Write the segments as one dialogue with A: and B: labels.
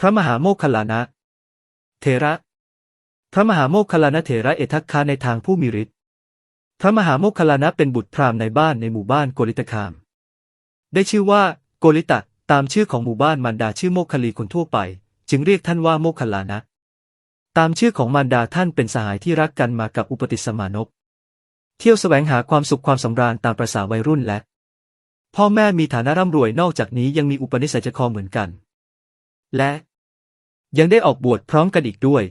A: พระมหาโมคคัลลานะ เถระ พระมหาโมคคัลลานะเถระเอทัคคาในทางผู้มีฤทธิ์ พระมหาโมคคัลลานะเป็นบุตรพราหมณ์ในบ้านในหมู่บ้านโกริตคาม ได้ชื่อว่าโกริตะตามชื่อของหมู่บ้านมารดาชื่อโมคคลีคนทั่วไป จึงเรียกท่านว่าโมคคัลลานะ ตามชื่อของมารดาท่านเป็นสหายที่รักกันมากับอุปติสมานพ เที่ยวแสวงหาความสุขความสำราญตามประษาวัยรุ่นและ พ่อแม่มีฐานะร่ำรวยนอกจากนี้ยังมีอุปนิสัยใจคอเหมือนกัน และ ยังได้ออกบวชพร้อมกันอีกด้วย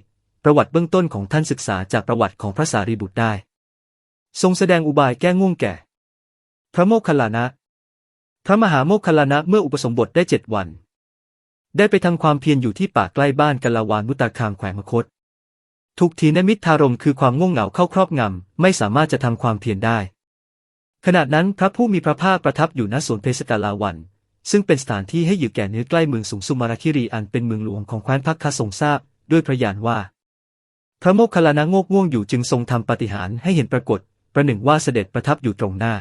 A: ประวัติเบื้องต้นของท่านศึกษาจากประวัติของพระสารีบุตรได้ ทรงแสดงอุบายแก้ง่วงแก่ พระโมคคัลลานะ พระมหาโมคคัลลานะเมื่ออุปสมบทได้เจ็ดวัน ได้ไปทำความเพียรอยู่ที่ป่าใกล้บ้านกัลาวานมุตตาคามแขวงมคตทุกทีนมิทารมคือความง่วงเหงาเข้าครอบงำ ไม่สามารถจะทำความเพียรได้ ขณะนั้นพระผู้มีพระภาคประทับอยู่ณสวนเพสกาลาวัน ซึ่งเป็นสถานที่ให้อยู่แก่เนื้อใกล้เมืองสูงสุมาราคิรีอันเป็นเมืองหลวงของแคว้นพักคาทรงทราบด้วยพระญาณว่า พระโมคคัลลานะโงกง่วงอยู่จึงทรงทำปฏิหารให้เห็นปรากฏ ประหนึ่งว่าเสด็จประทับอยู่ตรงหน้า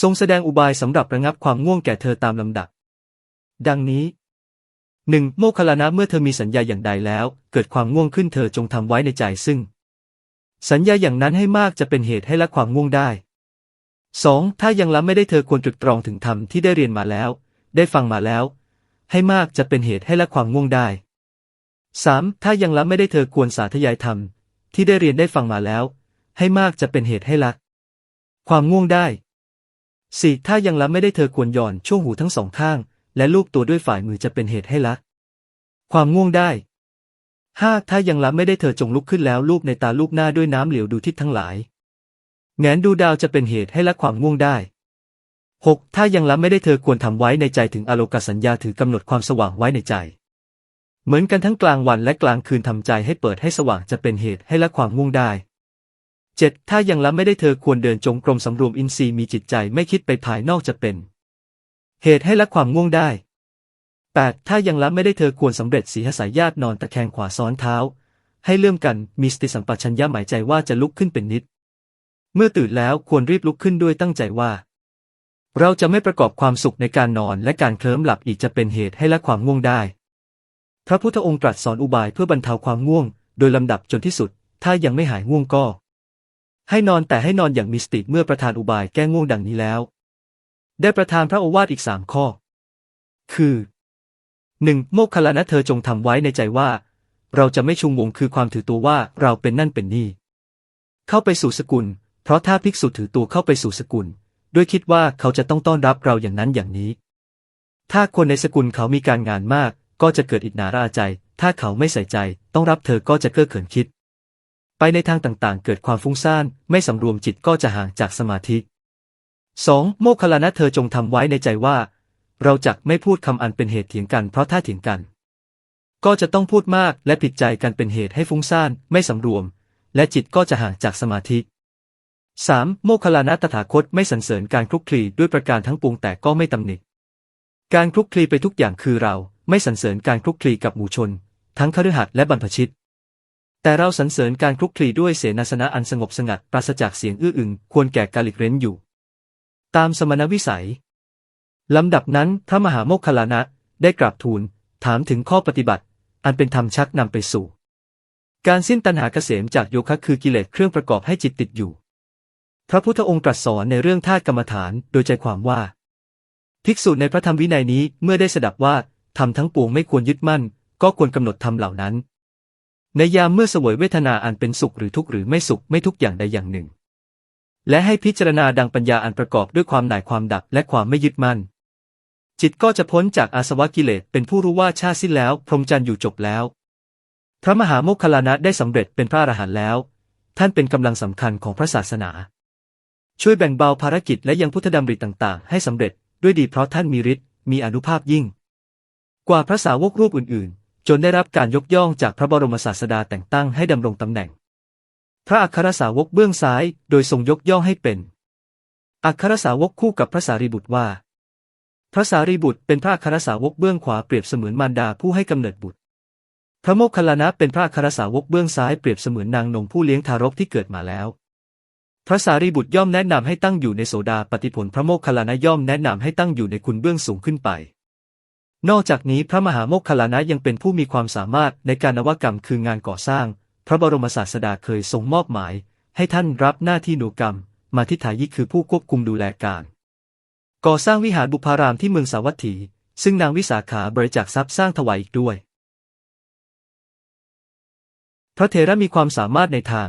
A: ทรงแสดงอุบายสำหรับระงับความง่วงแก่เธอตามลำดับ ดังนี้หนึ่งโมคคัลลานะเมื่อเธอมีสัญญาอย่างใดแล้ว เกิดความง่วงขึ้นเธอจงทำไว้ในใจซึ่ง สัญญาอย่างนั้นให้มากจะเป็นเหตุให้ละความง่วงได้ สองถ้ายังละไม่ได้เธอควรตรึกตรองถึงธรรมที่ได้เรียนมาแล้ว ได้ฟังมาแล้ว ให้มากจะเป็นเหตุให้ละความง่วงได้สามถ้ายังละไม่ได้เธอควรสาธยายธรรม ที่ได้เรียนได้ฟังมาแล้ว ให้มากจะเป็นเหตุให้ละความง่วงได้สี่ถ้ายังละไม่ได้เธอควรหย่อนช่วงหูทั้งสองข้าง และลูบตัวด้วยฝ่ายมือจะเป็นเหตุให้ละความง่วงได้ห้าถ้ายังละไม่ได้เธอจงลุกขึ้นแล้วลูบในตาลูบหน้าด้วยน้ำเหลวดูทิศทั้งหลาย แงนดูดาวจะเป็นเหตุให้ละความง่วงได้ 6. ถ้ายังละไม่ได้เธอควรทำไว้ในใจถึงอโลกสัญญาถือกำหนดความสว่างไว้ในใจ เหมือนกันทั้งกลางวันและกลางคืนทำใจให้เปิดให้สว่างจะเป็นเหตุให้ละความง่วงได้ 7. ถ้ายังละไม่ได้เธอควรเดินจงกรมสำรวมอินทรีย์มีจิตใจไม่คิดไปภายนอกจะเป็น เหตุให้ละความง่วงได้ 8. ถ้ายังละไม่ได้เธอควรสำเร็จสีหสายญาตินอนตะแคงขวาซ้อนเท้า ให้เลื่อมกันมีสติสัมปชัญญะหมายใจว่าจะลุกขึ้นเป็นนิด เมื่อตื่นแล้วควรรีบลุกขึ้นด้วยตั้งใจว่า เราจะไม่ประกอบความสุขในการนอนและการเคลิ้มหลับอีกจะเป็นเหตุให้ละความง่วงได้ พระพุทธองค์ตรัสสอนอุบายเพื่อบรรเทาความง่วง โดยลำดับจนที่สุด ถ้ายังไม่หายง่วงก็ ให้นอนแต่ให้นอนอย่างมีสติเมื่อประทานอุบายแก้ง่วงดังนี้แล้ว ได้ประทานพระโอวาทอีกสามข้อ คือหนึ่งโมคคลานะเธอจงทำไว้ในใจว่า เราจะไม่ชุงวงคือความถือตัวว่าเราเป็นนั่นเป็นนี่ เข้าไปสู่สกุล เพราะถ้าภิกษุถือตัวเข้าไปสู่สกุล ด้วยคิดว่าเขาจะต้องต้อนรับเราอย่างนั้นอย่างนี้ ถ้าคนในสกุลเขามีการงานมาก ก็จะเกิดอิจนาราใจ ถ้าเขาไม่ใส่ใจ ต้องรับเธอก็จะเก้อเขินคิด ไปในทางต่างๆ เกิดความฟุ้งซ่าน ไม่สำรวมจิตก็จะห่างจากสมาธิ 2. โมคคัลลานะเธอจงทำไว้ในใจว่า เราจักไม่พูดคำอันเป็นเหตุเถียงกันเพราะถ้าเถียงกัน ก็จะต้องพูดมากและผิดใจกันเป็นเหตุให้ฟุ้งซ่าน ไม่สำรวม และจิตก็จะห่างจากสมาธิ 3. โมคคัลลานะตถาคตไม่สรรเสริญการคลุกคลีด้วยประการทั้งปวงแต่ก็ไม่ตำหนิ การคลุกคลีไปทุกอย่างคือเราไม่สรรเสริญการคลุกคลีกับหมู่ชน ทั้งคฤหัสถ์และบรรพชิต แต่เราสรรเสริญการคลุกคลีด้วยเสนาสนะอันสงบสงัดปราศจากเสียงอื้ออึงควรแก่การหลีกเร้นอยู่ ตามสมณวิสัย ลำดับนั้นพระมหาโมคคัลลานะได้กราบทูล ถามถึงข้อปฏิบัติ อันเป็นธรรมชักนำไปสู่ การสิ้นตัณหาเกษมจากโยคะคือกิเลสเครื่องประกอบให้จิตติดอยู่ พระพุทธองค์ตรัสสอนในเรื่องธาตุกรรมฐานโดยใจความว่า ภิกษุในพระธรรมวินัยนี้เมื่อได้สดับว่าทำทั้งปวงไม่ควรยึดมั่น ก็ควรกำหนดทำเหล่านั้น ในยามเมื่อเสวยเวทนาอันเป็นสุขหรือทุกข์หรือไม่สุขไม่ทุกอย่างใดอย่างหนึ่ง และให้พิจารณาดังปัญญาอันประกอบด้วยความหน่ายความดับและความไม่ยึดมั่น จิตก็จะพ้นจากอาสวะกิเลสเป็นผู้รู้ว่าชาติสิ้นแล้ว พรหมจรรย์อยู่จบแล้ว พระมหาโมคคลลานะได้สำเร็จเป็นพระอรหันต์แล้ว ท่านเป็นกำลังสำคัญของพระศาสนา ช่วยแบ่งเบาภารกิจและยังพุทธดำริต่างๆ ให้สำเร็จด้วยดีเพราะท่านมีฤทธิ์มีอนุภาพยิ่ง กว่าพระสาวกรูปอื่นๆ จนได้รับการยกย่องจากพระบรมศาสดาแต่งตั้งให้ดำรงตำแหน่ง พระอัครสาวกเบื้องซ้ายโดยทรงยกย่องให้เป็น อัครสาวกคู่กับพระสารีบุตรว่า พระสารีบุตรเป็นพระอัครสาวกเบื้องขวาเปรียบเสมือนมารดาผู้ให้กำเนิดบุตร พระโมคคัลลานะเป็นพระอัครสาวกเบื้องซ้ายเปรียบเสมือนนางนมผู้เลี้ยงทารกที่เกิดมาแล้ว ระสารีบุตรย่อมแนะนำให้ตั้งอยู่ในโสดาปฏิผลพระโมคคัลลานะย่อมแนะนำให้ตั้งอยู่ในคุณเบื้องสูงขึ้นไป นอกจากนี้พระมหาโมคคัลลานะยังเป็นผู้มีความสามารถในการนวกรรมคืองานก่อสร้าง พระบรมศาสดาเคยทรงมอบหมาย ให้ท่านรับหน้าที่หนูกรรม มาทิฐายิคือผู้ควบคุมดูแลการ ก่อสร้างวิหารบุพารามที่เมืองสาวัตถี ซึ่งนางวิสาขาบริจาคทรัพย์สร้างถวายอีกด้วย พระเถระมีความสามารถในทาง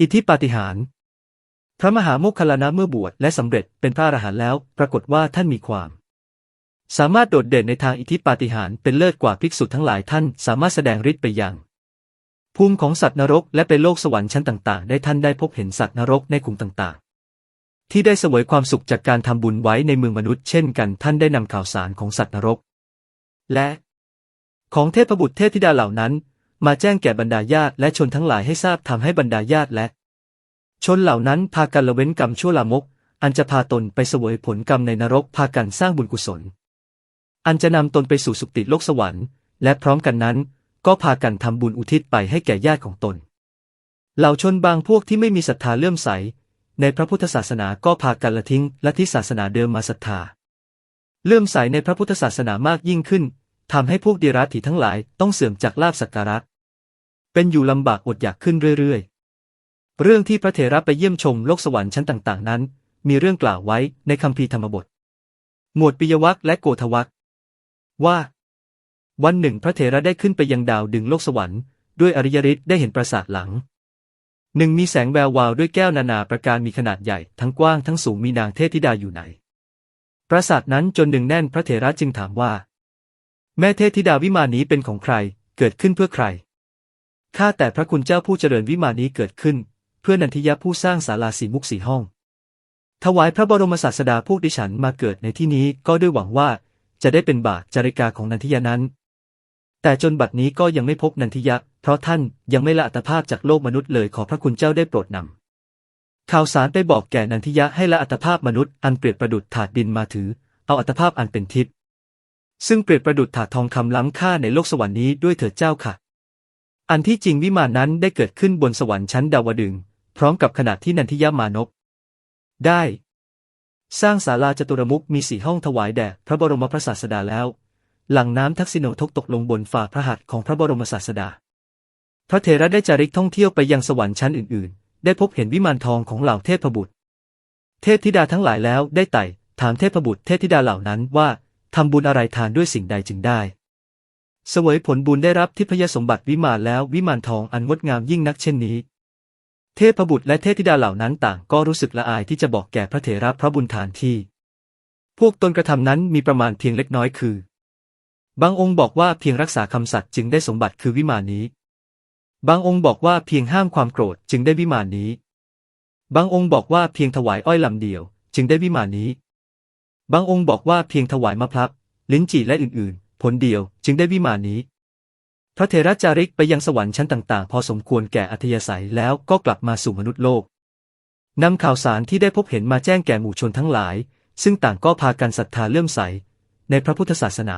A: อิทธิปาฏิหาริย์ พระมหาโมคคัลลานะเมื่อบวชและสำเร็จเป็นพระอรหันต์แล้ว ปรากฏว่าท่านมีความ สามารถโดดเด่นในทางอิทธิปาฏิหาริย์เป็นเลิศกว่าภิกษุทั้งหลายท่านสามารถแสดงฤทธิ์ไปยังภูมิของสัตว์นรกและเป็นโลกสวรรค์ชั้นต่าง ๆ ได้ท่านได้พบเห็นสัตว์นรกในขุมต่างๆ ที่ได้เสวยความสุขจากการทำบุญไว้ในเมืองมนุษย์เช่นกันท่านได้นำข่าวสารของสัตว์นรก และ ของเทพบุตรเทพธิดาเหล่านั้น มาแจ้งแก่บรรดาญาติและชนทั้งหลายให้ทราบทำให้บรรดาญาติและ ชนเหล่านั้นพากันละเว้นกรรมชั่วลามก อันจะพาตนไปเสวยผลกรรมในนรกพากันสร้างบุญกุศล อันจะนำตนไปสู่สุคติโลกสวรรค์ และพร้อมกันนั้น ก็พากันทำบุญอุทิศไปให้แก่ญาติของตน เหล่าชนบางพวกที่ไม่มีศรัทธาเลื่อมใส ในพระพุทธศาสนาก็พากันละทิ้งลัทธิศาสนาเดิมมาศรัทธา เลื่อมใสในพระพุทธศาสนามากยิ่งขึ้นทำให้พวกดีรัถีทั้งหลายต้องเสื่อมจากลาบสักการะเป็นอยู่ลำบากอดอยากขึ้นเรื่อยๆ เรื่องที่พระเถระไปเยี่ยมชมโลกสวรรค์ชั้นต่าง ๆ นั้น มีเรื่องกล่าวไว้ในคัมภีร์ธรรมบท หมวดปิยวัคและโกทวัคว่า วันหนึ่งพระเถระได้ขึ้นไปยังดาวดึงโลกสวรรค์ด้วยอริยฤทธิ์ได้เห็นปราสาทหลัง หนึ่งมีแสงแวววาวด้วยแก้วนานาประการมีขนาดใหญ่ทั้งกว้างทั้งสูงมีนางเทพธิดาอยู่ไหน ปราสาทนั้นจนหนึ่งแน่นพระเถระจึงถามว่า แม่เทพธิดาวิมานนี้เป็นของใคร เกิดขึ้นเพื่อใครข้าแต่พระคุณเจ้าผู้เจริญวิมานนี้เกิดขึ้น พื่อนันทิยะผู้สร้างศาลาสีมุกสีห้อง ถวายพระบรมศาสดาพวกดิฉันมาเกิดในที่นี้ก็ด้วยหวังว่าจะได้เป็นบาทจาริกาของนันทิยะนั้น แต่จนบัดนี้ก็ยังไม่พบนันทิยะ เพราะท่านยังไม่ละอัตภาพจากโลกมนุษย์เลยขอพระคุณเจ้าได้โปรดนำข่าวสารไปบอกแก่นันทิยะให้ละอัตภาพมนุษย์อันเปรียบประดุจถาดดินมาถือ เอาอัตภาพอันเป็นทิพย์ซึ่งเปรียบประดุจถาดทองคำล้ำค่าในโลกสวรรค์นี้ด้วยเถิดเจ้าค่ะ อันที่จริงวิมานนั้นได้เกิดขึ้นบนสวรรค์ชั้นดาวดึง พร้อมกับขณะที่นันทิยะมานพได้ สร้างศาลาจตุรมุขมีสี่ห้องถวายแด่พระบรมพระศาสดาแล้ว หลังน้ำทักษิโนทกตกลงบนฝ่าพระหัตถ์ของพระบรมศาสดา พระเถระได้จาริกท่องเที่ยวไปยังสวรรค์ชั้นอื่นๆ ได้พบเห็นวิมานทองของเหล่าเทพบุตร เทพธิดาทั้งหลายแล้วได้ไต่ถามเทพบุตรเทพธิดาเหล่านั้นว่าทำบุญอะไรทานด้วยสิ่งใดจึงได้ เสวยผลบุญได้รับทิพยสมบัติวิมานแล้ววิมานทองอันงดงามยิ่งนักเช่นนี้ เทพบุตรและเทพธิดาเหล่านั้นต่างก็รู้สึกละอายที่จะบอกแก่พระเถระพระบุญทานที่ พวกตนกระทำนั้นมีประมาณเพียงเล็กน้อยคือบางองค์บอกว่าเพียงรักษาคำสัตย์จึงได้สมบัติคือวิมานนี้ บางองค์บอกว่าเพียงห้ามความโกรธจึงได้วิมานนี้ บางองค์บอกว่าเพียงถวายอ้อยลำเดียว จึงได้วิมานนี้ บางองค์บอกว่าเพียงถวายมะพร้าวลิ้นจี่และอื่นๆ ผลเดียวจึงได้วิมานนี้ พระเถระจาริกไปยังสวรรค์ชั้นต่างๆ พอสมควรแก่อัธยาศัยแล้วก็กลับมาสู่มนุษย์โลกนำข่าวสารที่ได้พบเห็นมาแจ้งแก่หมู่ชนทั้งหลาย ซึ่งต่างก็พากันศรัทธาเลื่อมใส ในพระพุทธศาสนา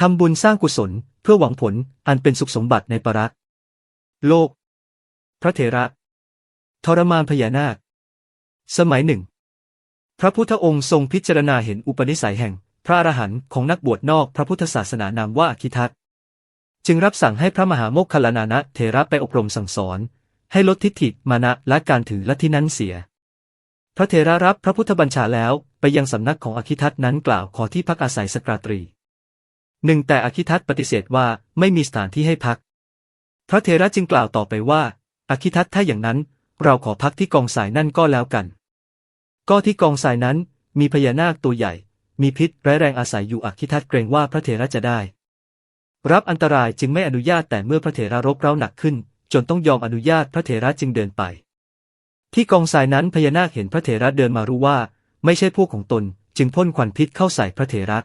A: ทำบุญสร้างกุศลเพื่อหวังผลอันเป็นสุขสมบัติในปรักโลก พระเถระ ทรมานพญานาค สมัยหนึ่ง พระพุทธองค์ทรงพิจารณาเห็นอุปนิสัยแห่ง พระอรหันต์ของนักบวชนอกพระพุทธศาสนานามว่าอคิทัต จึงรับสั่งให้พระมหาโมคคัลลานานะ เถระไปอบรมสั่งสอน ให้ลดทิฏฐิมานะและการถือลัทธินั้นเสีย พระเถระรับพระพุทธบัญชาแล้วไปยังสำนักของอคิทัตนั้นกล่าวขอที่พักอาศัยสกราตรีหนึ่งแต่อคิทัตปฏิเสธว่าไม่มีสถานที่ให้พัก พระเถระจึงกล่าวต่อไปว่าอคิทัตถ้าอย่างนั้นเราขอพักที่กองสายนั่นก็แล้วกัน ก็ที่กองสายนั้นมีพญานาคตัวใหญ่ มีพิษร้ายแรงอาศัยอยู่อคิทัตเกรงว่าพระเถระจะได้ รับอันตรายจึงไม่อนุญาตแต่เมื่อพระเถระรบเร้าหนักขึ้น จนต้องยอมอนุญาตพระเถระจึงเดินไป ที่กองสายนั้นพญานาคเห็นพระเถระเดินมารู้ว่า ไม่ใช่พวกของตน จึงพ่นควันพิษเข้าใส่พระเถระ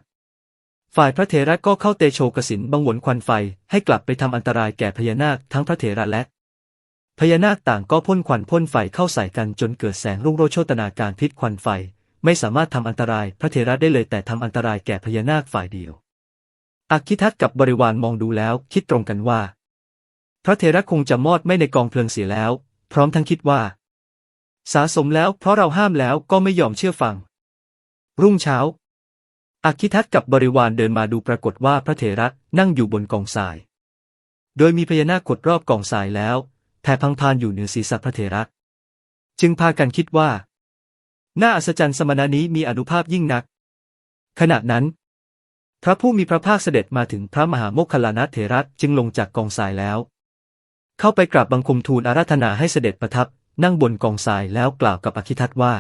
A: ฝ่ายพระเถระก็เข้าเตโชกสินบังหวนควันไฟให้กลับไปทำอันตรายแก่พญานาคทั้งพระเถระและ พญานาคต่างก็พ่นควันพ่นไฟเข้าใส่กันจนเกิดแสงรุ่งโรจน์โชตนาการพิษควันไฟ ไม่สามารถทำอันตรายพระเถระได้เลยแต่ทำอันตรายแก่พญานาคฝ่ายเดียว อักคิทัตกับบริวารมองดูแล้วคิดตรงกันว่า พระเถระคงจะมอดไม่ในกองเพลิงเสียแล้ว พร้อมทั้งคิดว่า สาสมแล้วเพราะเราห้ามแล้วก็ไม่ยอมเชื่อฟัง รุ่งเช้า อาคิทัตกับบริวารเดินมาดูปรากฏว่าพระเถระนั่งอยู่บนกองทราย โดยมีพญานาคกดรอบกองทรายแล้วแผ่พังพานอยู่เหนือศีรษะพระเถระจึงพากันคิดว่า น่าอัศจรรย์สมณะนี้มีอนุภาพยิ่งนัก ขณะนั้น พระผู้มีพระภาคเสด็จมาถึงพระมหาโมคคัลลานะเถระจึงลงจากกองทรายแล้ว เข้าไปกราบบังคมทูลอาราธนาให้เสด็จประทับ นั่งบนกองทรายแล้วกล่าวกับอคิทัตว่า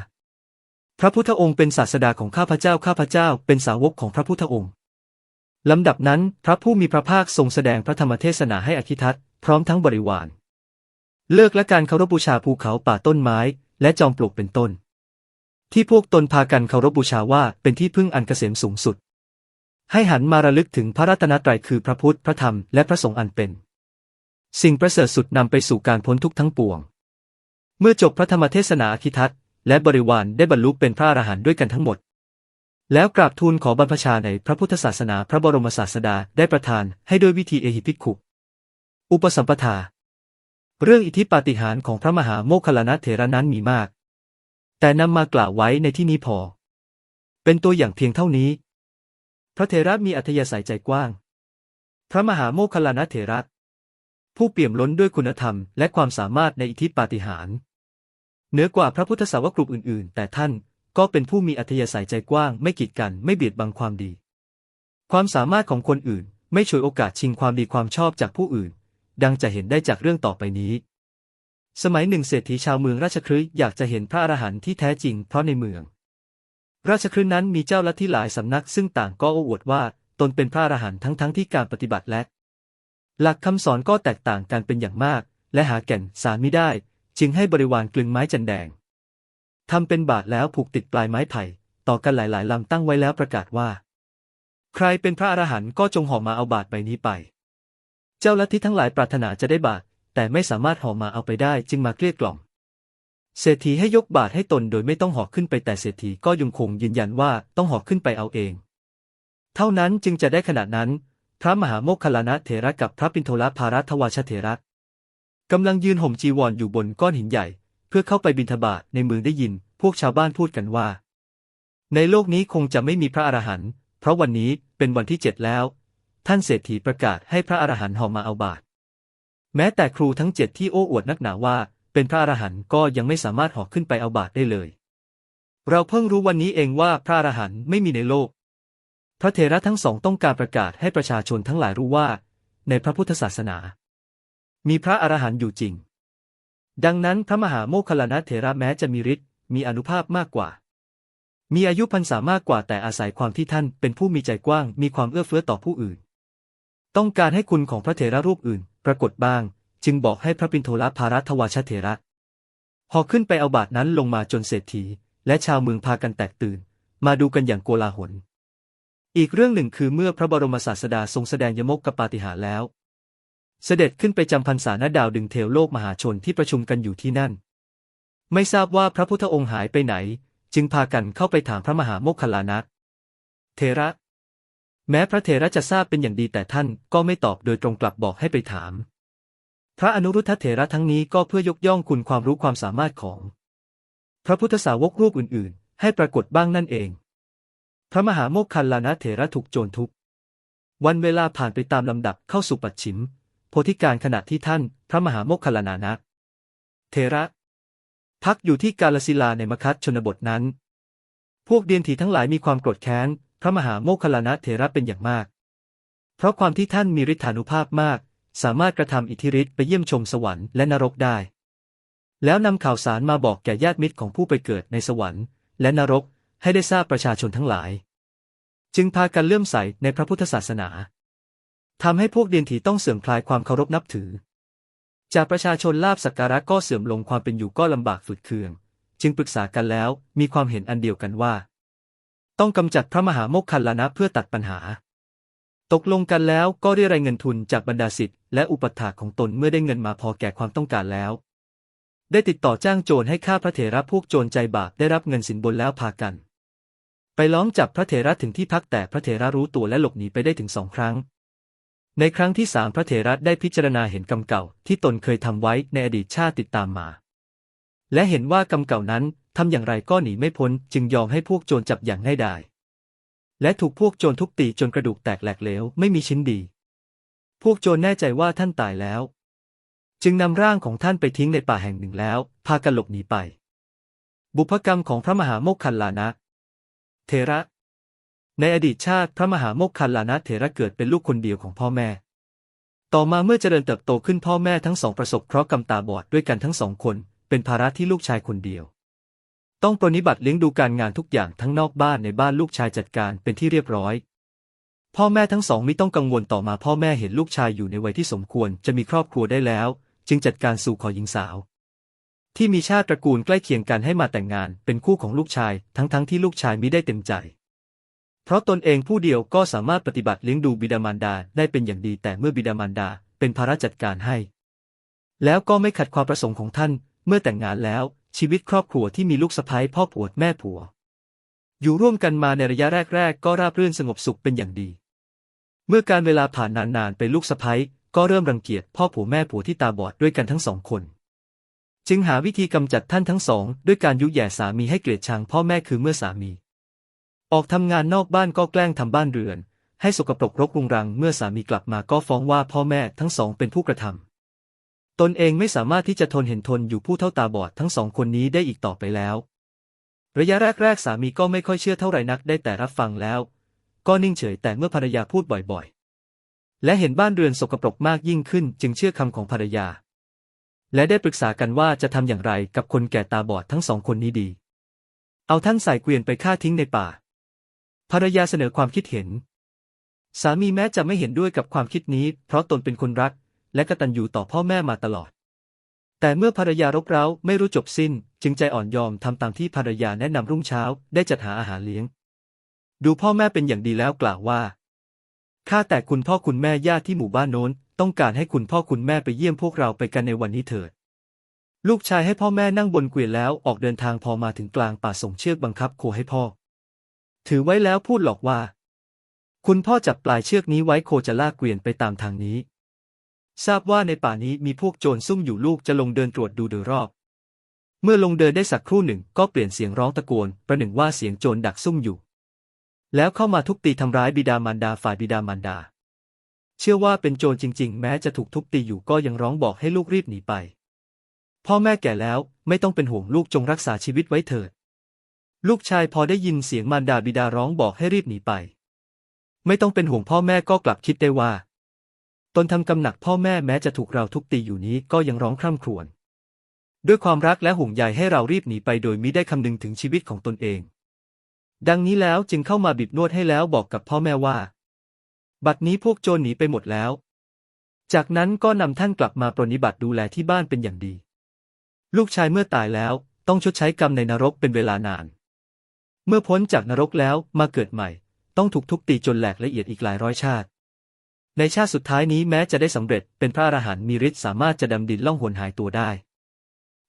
A: พระพุทธองค์เป็นศาสดาของข้าพเจ้าข้าพเจ้าเป็นสาวกของพระพุทธองค์ลำดับนั้นพระผู้มีพระภาคทรงแสดงพระธรรมเทศนาให้อคิทัตพร้อมทั้งบริวาร เลิกและการเคารพบูชาภูเขาป่าต้นไม้ และจอมปลวกเป็นต้น ที่พวกตนพากันเคารพบูชาว่าเป็นที่พึ่งอันเกษมสูงสุด ให้หันมาระลึกถึงพระรัตนตรัยคือพระพุทธพระธรรมและพระสงฆ์อันเป็น สิ่งประเสริฐสุดนำไปสู่การพ้นทุกข์ทั้งปวง เมื่อจบพระธรรมเทศนาอคิทัตและบริวารได้บรรลุเป็นพระอรหันต์ด้วยกันทั้งหมด แล้วกราบทูลขอบรรพชาในพระพุทธศาสนาพระบรมศาสดาได้ประทานให้ด้วยวิธีเอหิภิกขุ อุปสัมปทา เรื่องอิทธิปาฏิหาริย์ของพระมหาโมคคัลลานะเถระนั้นมีมาก แต่นำมากล่าวไว้ในที่นี้พอ เป็นตัวอย่างเพียงเท่านี้ พระเถระมีอัธยาศัยใจกว้าง พระมหาโมคคลลานะเถระ ผู้เปี่ยมล้นด้วยคุณธรรมและความสามารถในอิทธิปาฏิหาริย์เหนือกว่าพระพุทธสาวกกลุ่มอื่น ๆ แต่ท่านก็เป็นผู้มีอัธยาศัยใจกว้าง ไม่กีดกันไม่เบียดบังความดี ความสามารถของคนอื่น ไม่ฉวยโอกาสชิงความดีความชอบจากผู้อื่น ดังจะเห็นได้จากเรื่องต่อไปนี้ สมัยหนึ่งเศรษฐีชาวเมืองราชคฤห์อยากจะเห็นพระอรหันต์ที่แท้จริงเพราะในเมือง ราชคฤห์นั้นมีเจ้าลัทธิหลายสำนักซึ่งต่างก็อวดว่าตนเป็นพระอรหันต์ทั้งทั้งๆที่การปฏิบัติและ หลักคำสอนก็แตกต่างกันเป็นอย่างมาก และหาแก่นสารไม่ได้ จึงให้บริวารกลึงไม้จันแดงทำเป็นบาทแล้วผูกติดปลายไม้ไผ่ ต่อกันหลายๆลำตั้งไว้แล้วประกาศว่า ใครเป็นพระอรหันต์ก็จงห่อมาเอาบาทใบนี้ไป เจ้าลัทธิทั้งหลายปรารถนาจะได้บาทแต่ไม่สามารถห่อมาเอาไปได้จึงมาเกลี้ยกล่อม เศรษฐีให้ยกบาทให้ตนโดยไม่ต้องห่อขึ้นไปแต่เศรษฐีก็ยังคงยืนยันว่าต้องห่อขึ้นไปเอาเอง เท่านั้นจึงจะได้ขนาดนั้น พระมหาโมคคลานะเถระกับพระปินโทลภารัตวาชเถระกำลังยืนห่มจีวรออยู่บนก้อนหินใหญ่ เพื่อเข้าไปบิณฑบาตในเมืองได้ยิน พวกชาวบ้านพูดกันว่า ในโลกนี้คงจะไม่มีพระอรหันต์เพราะวันนี้เป็นวันที่เจ็ดแล้ว ท่านเศรษฐีประกาศให้พระอรหันต์ห่อมาเอาบาตรแม้แต่ครูทั้งเจ็ดที่โอ้อวดนักหนาว่า เป็นพระอรหันต์ก็ยังไม่สามารถห่อขึ้นไปเอาบาตรได้เลย เราเพิ่งรู้วันนี้เองว่าพระอรหันต์ไม่มีในโลก พระเถระทั้งสองต้องการประกาศให้ประชาชนทั้งหลายรู้ว่า ในพระพุทธศาสนา มีพระอรหันต์อยู่จริง ดังนั้นพระมหาโมคคัลลานะเถระแม้จะมีฤทธิ์มีอนุภาพมากกว่า มีอายุพรรษามากกว่าแต่อาศัยความที่ท่านเป็นผู้มีใจกว้าง มีความเอื้อเฟื้อต่อผู้อื่น ต้องการให้คุณของพระเถระรูปอื่น ปรากฏบ้าง จึงบอกให้พระปินโทรภารัตวาชเถระหอขึ้นไปเอาบาทนั้นลงมาจนเศรษฐี และชาวเมืองพากันแตกตื่น มาดูกันอย่างโกลาหล อีกเรื่องหนึ่งคือเมื่อพระบรมศาสดาทรงแสดงยมกกปาฏิหาริย์แล้ว เสด็จขึ้นไปจำพรรษาณดาวดึงเทวโลกมหาชนที่ประชุมกันอยู่ที่นั่น ไม่ทราบว่าพระพุทธองค์หายไปไหน จึงพากันเข้าไปถามพระมหาโมคคลลานะเทระ แม้พระเทระจะทราบเป็นอย่างดีแต่ท่านก็ไม่ตอบโดยตรงกลับบอกให้ไปถาม พระอนุรุทธเถระทั้งนี้ก็เพื่อยกย่องคุณความรู้ความสามารถของ พระพุทธสาวกรูปอื่นๆ ให้ปรากฏบ้างนั่นเอง พระมหาโมคคัลลานะเถระถูกโจรทุบวันเวลาผ่านไปตามลำดับเข้าสู่ปัจฉิม โพธิการขณะที่ท่าน พระมหาโมคคัลลานานะเถระ พักอยู่ที่กาลสิลาในมคัตชนบทนั้น พวกเดียนถีทั้งหลายมีความโกรธแค้น พระมหาโมคคัลลานะเถระเป็นอย่างมาก เพราะความที่ท่านมีฤทธานุภาพมาก สามารถกระทำอิทธิฤทธิ์ไปเยี่ยมชมสวรรค์และนรกได้ แล้วนำข่าวสารมาบอกแก่ญาติมิตรของผู้ไปเกิดในสวรรค์และนรกให้ได้ทราบประชาชนทั้งหลาย จึงพากันเลื่อมใสในพระพุทธศาสนาทำให้พวกเดียนถีต้องเสื่อมคลายความเคารพนับถือ จากประชาชนลาบสักการะก็เสื่อมลงความเป็นอยู่ก็ลำบากฝืดเคือง จึงปรึกษากันแล้วมีความเห็นอันเดียวกันว่า ต้องกำจัดพระมหาโมคคัลลานะเพื่อตัดปัญหา ตกลงกันแล้วก็เรียรายเงินทุนจากบรรดาสิทธิ์และอุปถากของตนเมื่อได้เงินมาพอแก่ความต้องการแล้ว ได้ติดต่อจ้างโจรให้ฆ่าพระเถระพวกโจรใจบาปได้รับเงินสินบนแล้วพากัน ไปล้อมจับพระเถระถึงที่พักแต่พระเถระรู้ตัวและหลบหนีไปได้ถึงสองครั้ง ในครั้งที่สามพระเถระได้พิจารณาเห็นกรรมเก่าที่ตนเคยทำไว้ในอดีตชาติติดตามมา และเห็นว่ากรรมเก่านั้นทำอย่างไรก็หนีไม่พ้นจึงยอมให้พวกโจรจับอย่างง่ายดาย และถูกพวกโจรทุบตีจนกระดูกแตกแหลกเหลวไม่มีชิ้นดี พวกโจรแน่ใจว่าท่านตายแล้ว จึงนำร่างของท่านไปทิ้งในป่าแห่งหนึ่งแล้ว พากันหลบหนีไป บุพกรรมของพระมหาโมคคัลลานะ เทระ ในอดีตชาติพระมหาโมคคัลลานะเถระเกิดเป็นลูกคนเดียวของพ่อแม่ ต่อมาเมื่อเจริญเติบโตขึ้นพ่อแม่ทั้งสองประสบเคราะห์กรรมตาบอดด้วยกันทั้งสองคน เป็นภาระที่ลูกชายคนเดียว ต้องปรนนิบัติเลี้ยงดูการงานทุกอย่างทั้งนอกบ้านในบ้านลูกชายจัดการเป็นที่เรียบร้อย พ่อแม่ทั้งสองไม่ต้องกังวลต่อมาพ่อแม่เห็นลูกชายอยู่ในวัยที่สมควรจะมีครอบครัวได้แล้ว จึงจัดการสู่ขอหญิงสาว ที่มีชาติตระกูลใกล้เคียงกันให้มาแต่งงานเป็นคู่ของลูกชายทั้งๆที่ลูกชายมิได้เต็มใจ เพราะตนเองผู้เดียวก็สามารถปฏิบัติเลี้ยงดูบิดามารดาได้เป็นอย่างดีแต่เมื่อบิดามารดาเป็นภาระจัดการให้ แล้วก็ไม่ขัดความประสงค์ของท่านเมื่อแต่งงานแล้ว ชีวิตครอบครัวที่มีลูกสะใภ้พ่อผัวแม่ผัว อยู่ร่วมกันมาในระยะแรก ๆ ก็ราบรื่นสงบสุขเป็นอย่างดี เมื่อการเวลาผ่านนานๆเป็นลูกสะใภ้ก็เริ่มรังเกียจพ่อผัวแม่ผัวที่ตาบอดด้วยกันทั้งสองคน จึงหาวิธีกำจัดท่านทั้งสอง ด้วยการยุแย่สามีให้เกลียดชังพ่อแม่คือเมื่อสามี ออกทำงานนอกบ้านก็แกล้งทำบ้านเรือน ให้สกปรกรกรุงรัง เมื่อสามีกลับมาก็ฟ้องว่าพ่อแม่ทั้งสองเป็นผู้กระทำ ตนเองไม่สามารถที่จะทนเห็นทนอยู่ผู้เท่าตาบอดทั้งสองคนนี้ได้อีกต่อไปแล้ว ระยะแรกๆสามีก็ไม่ค่อยเชื่อเท่าไหร่นักได้แต่รับฟังแล้ว ก็นิ่งเฉยแต่เมื่อภรรยาพูดบ่อยๆ และเห็นบ้านเรือนสกปรกมากยิ่งขึ้น จึงเชื่อคำของภรรยา และได้ปรึกษากันว่าจะทำอย่างไรกับคนแก่ตาบอดทั้งสองคนนี้ดี เอาท่านใส่เกวียนไปฆ่าทิ้งในป่า ภรรยาเสนอความคิดเห็น สามีแม้จะไม่เห็นด้วยกับความคิดนี้ เพราะตนเป็นคนรัก และกตัญญูต่อพ่อแม่มาตลอด แต่เมื่อภรรยารบเร้าไม่รู้จบสิ้น จึงใจอ่อนยอมทำตามที่ภรรยาแนะนำรุ่งเช้า ได้จัดหาอาหารเลี้ยง ดูพ่อแม่เป็นอย่างดีแล้วกล่าวว่าข้าแต่คุณพ่อคุณแม่ญาติที่หมู่บ้านโน้น ต้องการให้คุณพ่อคุณแม่ไปเยี่ยมพวกเราไปกันในวันนี้เถิด ลูกชายให้พ่อแม่นั่งบนเกวียนแล้วออกเดินทางพอมาถึงกลางป่าส่งเชือกบังคับโคให้พ่อ ถือไว้แล้วพูดหลอกว่า คุณพ่อจับปลายเชือกนี้ไว้โคจะลากเกวียนไปตามทางนี้ ทราบว่าในป่านี้มีพวกโจรซุ่มอยู่ลูกจะลงเดินตรวจดูโดยรอบ เมื่อลงเดินได้สักครู่หนึ่งก็เปลี่ยนเสียงร้องตะโกน ประหนึ่งว่าเสียงโจรดักซุ่มอยู่ แล้วเข้ามาทุบตีทำร้ายบิดามารดาฝ่ายบิดามารดา เชื่อว่าเป็นโจรจริง ๆ แม้จะถูกทุบตีอยู่ก็ยังร้องบอกให้ลูกรีบหนีไป พ่อแม่แก่แล้วไม่ต้องเป็นห่วงลูกจงรักษาชีวิตไว้เถิด ลูกชายพอได้ยินเสียงมารดาบิดาร้องบอกให้รีบหนีไป ไม่ต้องเป็นห่วงพ่อแม่ก็กลับคิดได้ว่า ตนทำกำหนักพ่อแม่แม้จะถูกเราทุบตีอยู่นี้ก็ยังร้องคร่ำครวญด้วยความรักและห่วงใยให้เรารีบหนีไปโดยมิได้คำนึงถึงชีวิตของตนเอง ดังนี้แล้วจึงเข้ามาบีบนวดให้แล้วบอกกับพ่อแม่ว่า บัดนี้พวกโจรหนีไปหมดแล้ว จากนั้นก็นำท่านกลับมาปรนนิบัติดูแลที่บ้านเป็นอย่างดี ลูกชายเมื่อตายแล้วต้องชดใช้กรรมในนรกเป็นเวลานาน เมื่อพ้นจากนรกแล้วมาเกิดใหม่ ต้องถูกทุบตีจนแหลกละเอียดอีกหลายร้อยชาติ ในชาติสุดท้ายนี้แม้จะได้สำเร็จเป็นพระอรหันต์มีฤทธิ์สามารถจะดำดินล่องหนหายตัวได้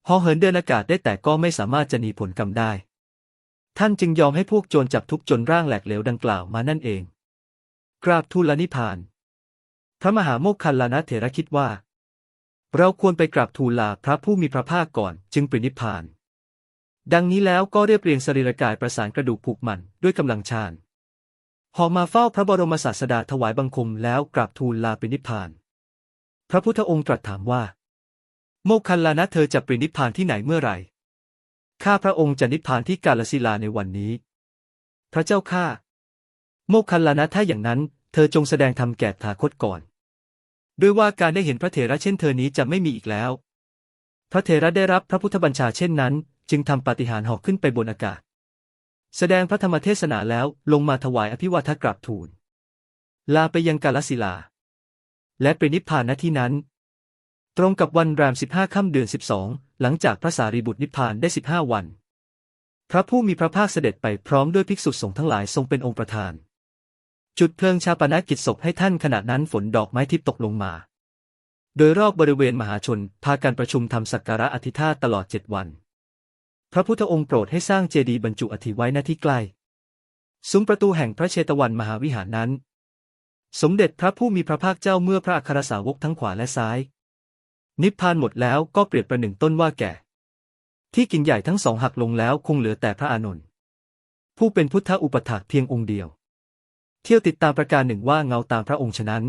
A: พอเหินเดินอากาศได้แต่ก็ไม่สามารถจะหนีผลกรรมได้ ท่านจึงยอมให้พวกโจรจับทุบจนร่างแหลกเหลวดังกล่าวมานั่นเอง กราบทูลนิพพาน พระมหาโมคคัลลานะเถระคิดว่า เราควรไปกราบทูลลาพระผู้มีพระภาคก่อนจึงปรินิพพาน ดังนี้แล้วก็เรียบเรียงสรีระกายประสานกระดูกผูกมันด้วยกำลังฌาน หอมาเฝ้าพระบรมศาสดาถวายบังคมแล้วกราบทูลลาปรินิพพาน พระพุทธองค์ตรัสถามว่า โมคคัลลานะเธอจะปรินิพพานที่ไหนเมื่อไหร่ ข้าพระองค์จะนิพพานที่กาลสิลาในวันนี้ พระเจ้าข้า โมคคัลลานะถ้าอย่างนั้น เธอจงแสดงธรรมแก่ถาคตก่อน ด้วยว่าการได้เห็นพระเถระเช่นเธอนี้จะไม่มีอีกแล้ว พระเถระได้รับพระพุทธบัญชาเช่นนั้น จึงทำปาฏิหาริย์หอกขึ้นไปบนอากาศ แสดงพระธรรมเทศนาแล้วลงมาถวายอภิวาทกราบทูล ลาไปยังกาลสิลา และไปนิพพานณที่นั้น ตรงกับวันแรมสิบห้าค่ำเดือนสิบสองหลังจากพระสารีบุตรนิพพานได้สิบห้าวัน พระผู้มีพระภาคเสด็จไปพร้อมด้วยภิกษุสงฆ์ทั้งหลายทรงเป็นองค์ประธาน จุดเพลิงชาปนกิจศพให้ท่านขณะนั้นฝนดอกไม้ทิพย์ตกลงมา โดยรอบบริเวณมหาชนพากันประชุมทำสักการะอธิษฐานตลอดเจ็ดวัน พระพุทธองค์โปรดให้สร้างเจดีย์บรรจุอธิไว้ณที่ใกล้ซุ้มประตูแห่งพระเชตวันมหาวิหารนั้น สมเด็จพระผู้มีพระภาคเจ้าเมื่อพระอัครสาวกทั้งขวาและซ้าย นิพพานหมดแล้วก็เปรียบประหนึ่งต้นว่าแก่ ที่กิ่งใหญ่ทั้งสองหักลงแล้วคงเหลือแต่พระอานนท์ผู้เป็นพุทธอุปถากเพียงองค์เดียว เที่ยวติดตามประการหนึ่งว่าเงาตามพระองค์ฉะนั้น